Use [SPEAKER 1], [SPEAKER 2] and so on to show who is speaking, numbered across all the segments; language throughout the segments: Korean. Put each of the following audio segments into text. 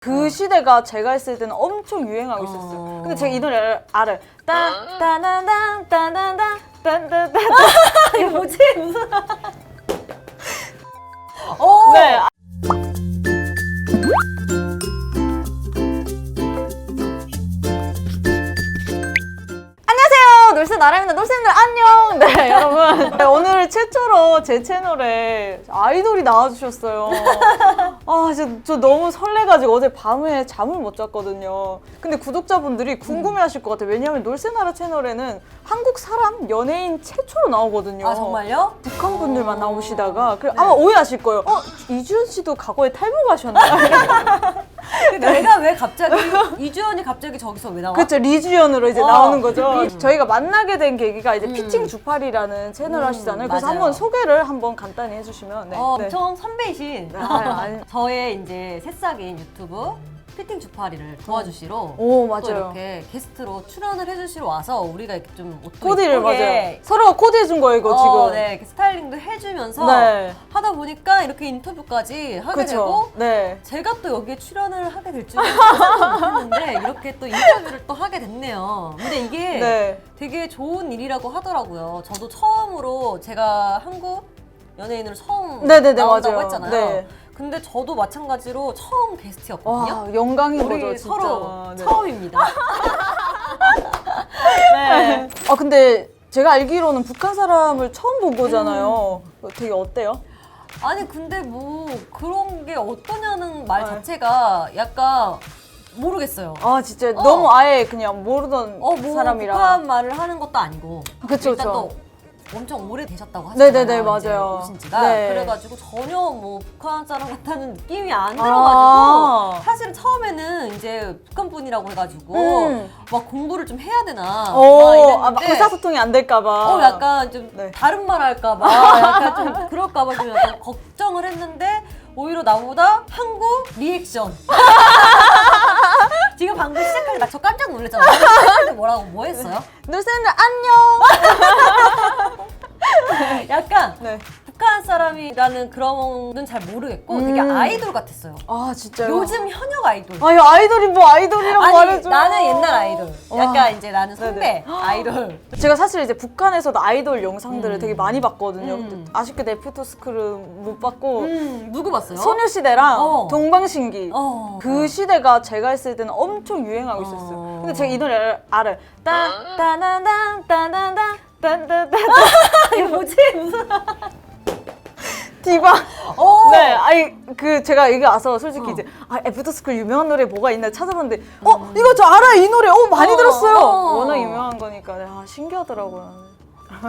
[SPEAKER 1] 그 시대가 제가 했을 때는 엄청 유행하고 있었어요.
[SPEAKER 2] 어.
[SPEAKER 1] 근데 제가 이 노래를 알아요. 따 따나단 따나단 딴따따
[SPEAKER 2] 이게 뭐지? 무슨? 오!
[SPEAKER 1] 네. 오늘 최초로 제 채널에 아이돌이 나와주셨어요. 아, 진짜 저 너무 설레가지고 어제 밤에 잠을 못 잤거든요. 근데 구독자분들이 궁금해하실 것 같아요. 왜냐하면 놀스나라 채널에는 한국 사람 연예인 최초로 나오거든요.
[SPEAKER 2] 아 정말요?
[SPEAKER 1] 북한 분들만
[SPEAKER 2] 어.
[SPEAKER 1] 나오시다가 그래,
[SPEAKER 2] 네.
[SPEAKER 1] 아마 오해하실 거예요. 어 이주연 씨도 과거에 탈모가셨나요?
[SPEAKER 2] 내가 왜 갑자기 이주연이 갑자기 저기서 왜 나와?
[SPEAKER 1] 그렇죠 리주연으로 이제
[SPEAKER 2] 어,
[SPEAKER 1] 나오는 거죠.
[SPEAKER 2] 리-
[SPEAKER 1] 저희가 만나게 된 계기가 이제
[SPEAKER 2] 음.
[SPEAKER 1] 피팅 주파리라는 채널
[SPEAKER 2] 음,
[SPEAKER 1] 하시잖아요. 그래서
[SPEAKER 2] 맞아요.
[SPEAKER 1] 한번 소개를 한번 간단히 해주시면. 네.
[SPEAKER 2] 어,
[SPEAKER 1] 네.
[SPEAKER 2] 엄청 선배이신
[SPEAKER 1] 아, 아니.
[SPEAKER 2] 저의 이제 새싹인 유튜브 피팅 주파리를 도와주시러 오또
[SPEAKER 1] 맞아요.
[SPEAKER 2] 이렇게 게스트로 출연을 해주시러 와서 우리가 이렇게 좀 옷도
[SPEAKER 1] 코디를 맞아요.
[SPEAKER 2] 이쁘게
[SPEAKER 1] 서로가 코디해 준 거예요 이거
[SPEAKER 2] 어,
[SPEAKER 1] 지금.
[SPEAKER 2] 네, 이렇게 스타일링도 해주면서
[SPEAKER 1] 네.
[SPEAKER 2] 하다 보니까 이렇게 인터뷰까지 하게
[SPEAKER 1] 그렇죠.
[SPEAKER 2] 되고
[SPEAKER 1] 네.
[SPEAKER 2] 제가 또 여기에 출연을 하게 될 줄은 상상도 못했는데 이렇게 또 인터뷰를 또 하게 됐네요. 근데 이게
[SPEAKER 1] 네.
[SPEAKER 2] 되게 좋은 일이라고 하더라고요. 저도 처음으로 제가 한국 연예인으로 처음
[SPEAKER 1] 네네네
[SPEAKER 2] 나온다고
[SPEAKER 1] 맞아요.
[SPEAKER 2] 했잖아요.
[SPEAKER 1] 네.
[SPEAKER 2] 근데 저도 마찬가지로 처음 게스트였거든요.
[SPEAKER 1] 와 영광인
[SPEAKER 2] 우리
[SPEAKER 1] 거죠 진짜.
[SPEAKER 2] 서로
[SPEAKER 1] 네.
[SPEAKER 2] 처음입니다.
[SPEAKER 1] 네. 아 근데 제가 알기로는 북한 사람을 처음 본 거잖아요.
[SPEAKER 2] 음.
[SPEAKER 1] 되게 어때요?
[SPEAKER 2] 아니 근데 뭐 그런 게 어떠냐는 말
[SPEAKER 1] 네.
[SPEAKER 2] 자체가 약간 모르겠어요.
[SPEAKER 1] 아 진짜
[SPEAKER 2] 어.
[SPEAKER 1] 너무 아예 그냥 모르던
[SPEAKER 2] 어, 뭐
[SPEAKER 1] 사람이라.
[SPEAKER 2] 북한 말을 하는 것도 아니고
[SPEAKER 1] 그쵸,
[SPEAKER 2] 일단
[SPEAKER 1] 그쵸.
[SPEAKER 2] 또 엄청 오래 되셨다고 하시잖아요.
[SPEAKER 1] 네네네, 맞아요.
[SPEAKER 2] 오신 지가
[SPEAKER 1] 네.
[SPEAKER 2] 그래가지고 전혀 뭐 북한 사람 같다는 느낌이 안 들어가지고
[SPEAKER 1] 아.
[SPEAKER 2] 사실 처음에는 이제 북한 분이라고 해가지고
[SPEAKER 1] 음.
[SPEAKER 2] 막 공부를 좀 해야 되나 막 이랬는데
[SPEAKER 1] 아, 막 의사소통이 안 될까봐.
[SPEAKER 2] 어 약간 좀
[SPEAKER 1] 네.
[SPEAKER 2] 다른 말 할까봐 약간 좀 그럴까봐 좀 약간 걱정을 했는데 오히려 나보다 한국 리액션 지금 방금 시작할 때 나 저 깜짝 놀랐잖아요 시작할 때 뭐라고 뭐 했어요?
[SPEAKER 1] 놀쌤들 안녕. 네.
[SPEAKER 2] 북한 사람이라는 그런 건잘 모르겠고 되게
[SPEAKER 1] 음.
[SPEAKER 2] 아이돌 같았어요
[SPEAKER 1] 아 진짜요?
[SPEAKER 2] 요즘 현역 아이돌
[SPEAKER 1] 아유 아이돌이 뭐 아이돌이라고
[SPEAKER 2] 아니
[SPEAKER 1] 말해줘.
[SPEAKER 2] 나는 옛날 아이돌 약간
[SPEAKER 1] 와.
[SPEAKER 2] 이제 나는 선배 아이돌
[SPEAKER 1] 제가 사실 이제 북한에서도 아이돌 영상들을
[SPEAKER 2] 음.
[SPEAKER 1] 되게 많이 봤거든요.
[SPEAKER 2] 음.
[SPEAKER 1] 근데 아쉽게도 애프터스쿨은 못 봤고
[SPEAKER 2] 음 누구 봤어요?
[SPEAKER 1] 소녀시대랑
[SPEAKER 2] 어.
[SPEAKER 1] 동방신기.
[SPEAKER 2] 어.
[SPEAKER 1] 그 시대가 제가 했을 때는 엄청 유행하고 있었어요.
[SPEAKER 2] 어.
[SPEAKER 1] 근데 제가 이 노래를 알아요. 따 따나단 따나단 딴따따
[SPEAKER 2] 이게 뭐지? 무슨
[SPEAKER 1] 디바.
[SPEAKER 2] 어.
[SPEAKER 1] 네, 아니 그 제가 이게 와서 솔직히
[SPEAKER 2] 어.
[SPEAKER 1] 이제 아 애프터스쿨 유명한 노래 뭐가 있나 찾아봤는데 어 이거 저 알아요 이 노래 어 많이
[SPEAKER 2] 어,
[SPEAKER 1] 들었어요.
[SPEAKER 2] 어.
[SPEAKER 1] 워낙 유명한 거니까 아 신기하더라고요.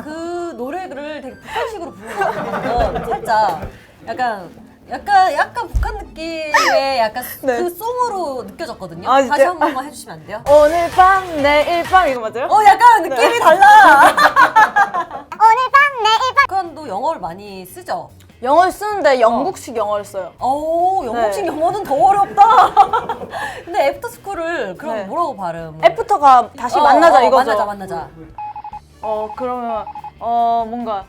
[SPEAKER 2] 그 노래를 되게 북한식으로 부르는 거 같아요. 살짝 약간 약간 약간 북한 느낌의 약간
[SPEAKER 1] 네.
[SPEAKER 2] 그 송으로 느껴졌거든요.
[SPEAKER 1] 아, 진짜?
[SPEAKER 2] 다시 한 번만 해주시면 안 돼요?
[SPEAKER 1] 오늘 밤 내일 밤 이거 맞아요?
[SPEAKER 2] 어 약간 느낌이
[SPEAKER 1] 네.
[SPEAKER 2] 달라. 오늘 밤 내일 밤. 북한도 영어를 많이 쓰죠.
[SPEAKER 1] 영어를 쓰는데 영국식 영어를 써요.
[SPEAKER 2] 오 영국식
[SPEAKER 1] 네.
[SPEAKER 2] 영어는 더 어렵다. 근데 애프터 스쿨을 그럼
[SPEAKER 1] 네.
[SPEAKER 2] 뭐라고 발음?
[SPEAKER 1] 애프터가 다시
[SPEAKER 2] 어,
[SPEAKER 1] 만나자
[SPEAKER 2] 어,
[SPEAKER 1] 이거죠.
[SPEAKER 2] 만나자 만나자.
[SPEAKER 1] 어 그러면 어 뭔가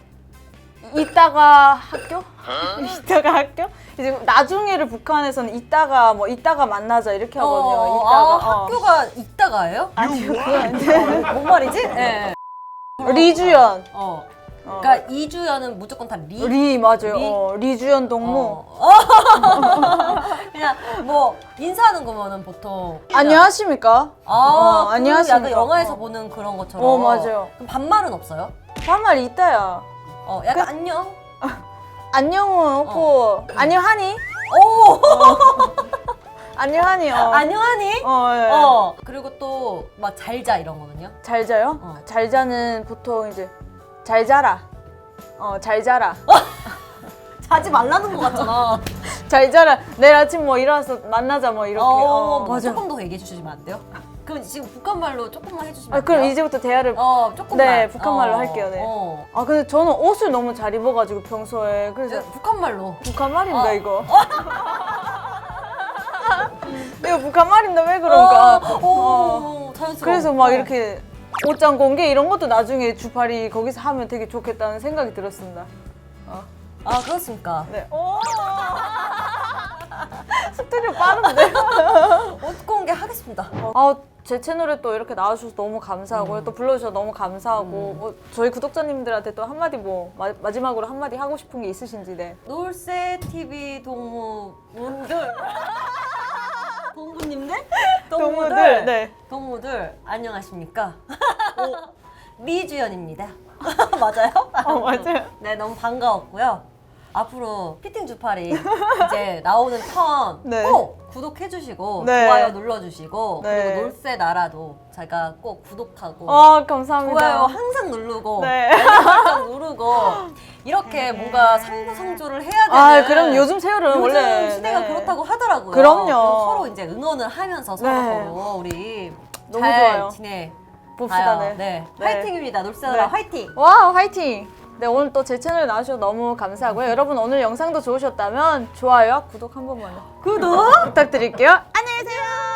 [SPEAKER 1] 이따가 학교? 이따가 학교? 이제 나중에를 북한에서는 이따가 뭐 이따가 만나자 이렇게 하거든요.
[SPEAKER 2] 어,
[SPEAKER 1] 이따가
[SPEAKER 2] 아,
[SPEAKER 1] 어.
[SPEAKER 2] 학교가 이따가예요?
[SPEAKER 1] 아니요 그건 아닌데
[SPEAKER 2] 뭔 말이지? 네.
[SPEAKER 1] 리주연.
[SPEAKER 2] 어.
[SPEAKER 1] 어.
[SPEAKER 2] 그러니까 이주연은 무조건 다 리.
[SPEAKER 1] 리 맞아요.
[SPEAKER 2] 리?
[SPEAKER 1] 어, 리주연 동무.
[SPEAKER 2] 어. 그냥 뭐 인사하는 거면은 보통
[SPEAKER 1] 안녕하십니까?
[SPEAKER 2] 아,
[SPEAKER 1] 어,
[SPEAKER 2] 그
[SPEAKER 1] 안녕하십니까?
[SPEAKER 2] 약간 영화에서
[SPEAKER 1] 어.
[SPEAKER 2] 보는 그런 것처럼.
[SPEAKER 1] 어, 맞아요.
[SPEAKER 2] 그럼 반말은 없어요?
[SPEAKER 1] 반말 이따야.
[SPEAKER 2] 어, 약간
[SPEAKER 1] 그
[SPEAKER 2] 안녕.
[SPEAKER 1] 안녕은 없고 안녕하니?
[SPEAKER 2] 오,
[SPEAKER 1] 안녕하니? 어.
[SPEAKER 2] 안녕하니?
[SPEAKER 1] 어, 예.
[SPEAKER 2] 어. 그리고 또 막 잘자 이런 거는요?
[SPEAKER 1] 잘 자요?
[SPEAKER 2] 어.
[SPEAKER 1] 잘 자는 보통 이제 잘 자라. 어, 잘 자라.
[SPEAKER 2] 자지 말라는 거 같잖아.
[SPEAKER 1] 잘 자라. 내일 아침 뭐 일어나서 만나자 뭐 이렇게.
[SPEAKER 2] 어,
[SPEAKER 1] 어,
[SPEAKER 2] 뭐
[SPEAKER 1] 맞아.
[SPEAKER 2] 조금 더 얘기해 주시면 안 돼요? 그럼 지금 북한 말로 조금만 해주시면
[SPEAKER 1] 아,
[SPEAKER 2] 안 돼요?
[SPEAKER 1] 그럼 이제부터 대화를.
[SPEAKER 2] 어, 조금만.
[SPEAKER 1] 네, 북한 말로 할게요, 네.
[SPEAKER 2] 어.
[SPEAKER 1] 아, 근데 저는 옷을 너무 잘 입어 가지고 평소에. 그래서
[SPEAKER 2] 이제 북한 말로.
[SPEAKER 1] 북한 말입니다,
[SPEAKER 2] 어.
[SPEAKER 1] 이거. 이거 북한 말인데 왜 그런가?
[SPEAKER 2] 어, 어, 자연스러워.
[SPEAKER 1] 그래서 막
[SPEAKER 2] 어.
[SPEAKER 1] 이렇게 옷장 공개 이런 것도 나중에 주파리 거기서 하면 되게 좋겠다는 생각이 들었습니다. 어.
[SPEAKER 2] 아, 그렇습니까?
[SPEAKER 1] 네. 오! 스튜디오 빠른데.
[SPEAKER 2] 옷 공개 하겠습니다.
[SPEAKER 1] 아, 제 채널에 또 이렇게 나와주셔서 너무 감사하고요. 또 불러주셔서 너무 감사하고, 뭐 저희 구독자님들한테 또 한마디 뭐, 마, 마지막으로 한마디 하고 싶은 게 있으신지, 네.
[SPEAKER 2] 놀새 TV 동무분들 동무님들 동무들
[SPEAKER 1] 동무들, 네.
[SPEAKER 2] 동무들 안녕하십니까? 미주연입니다. 맞아요?
[SPEAKER 1] 어, 맞아요.
[SPEAKER 2] 네 너무 반가웠고요. 앞으로 피팅 주파리 이제 나오는 턴
[SPEAKER 1] 네.
[SPEAKER 2] 꼭 구독해주시고
[SPEAKER 1] 네.
[SPEAKER 2] 좋아요 눌러주시고
[SPEAKER 1] 네.
[SPEAKER 2] 그리고 놀새 나라도 제가 꼭 구독하고
[SPEAKER 1] 아, 감사합니다.
[SPEAKER 2] 좋아요 항상 누르고
[SPEAKER 1] 네.
[SPEAKER 2] 설정 누르고 이렇게 뭔가 상부상조를 해야 되는
[SPEAKER 1] 아, 그럼 요즘 세월은
[SPEAKER 2] 요즘
[SPEAKER 1] 원래.
[SPEAKER 2] 시대가
[SPEAKER 1] 네.
[SPEAKER 2] 그렇다고 하더라고요.
[SPEAKER 1] 그럼요.
[SPEAKER 2] 그래서 서로 이제 응원을 하면서 서로
[SPEAKER 1] 네.
[SPEAKER 2] 서로 우리
[SPEAKER 1] 너무
[SPEAKER 2] 잘
[SPEAKER 1] 좋아요.
[SPEAKER 2] 지내
[SPEAKER 1] 봅시다. 네.
[SPEAKER 2] 네.
[SPEAKER 1] 네.
[SPEAKER 2] 화이팅입니다. 놀새나라
[SPEAKER 1] 네.
[SPEAKER 2] 화이팅.
[SPEAKER 1] 와, 화이팅! 네, 오늘 또 제 채널 나와주셔서 너무 감사하고요. 여러분, 오늘 영상도 좋으셨다면 좋아요, 구독 한 번만요.
[SPEAKER 2] 구독.
[SPEAKER 1] 부탁드릴게요. 안녕히 계세요!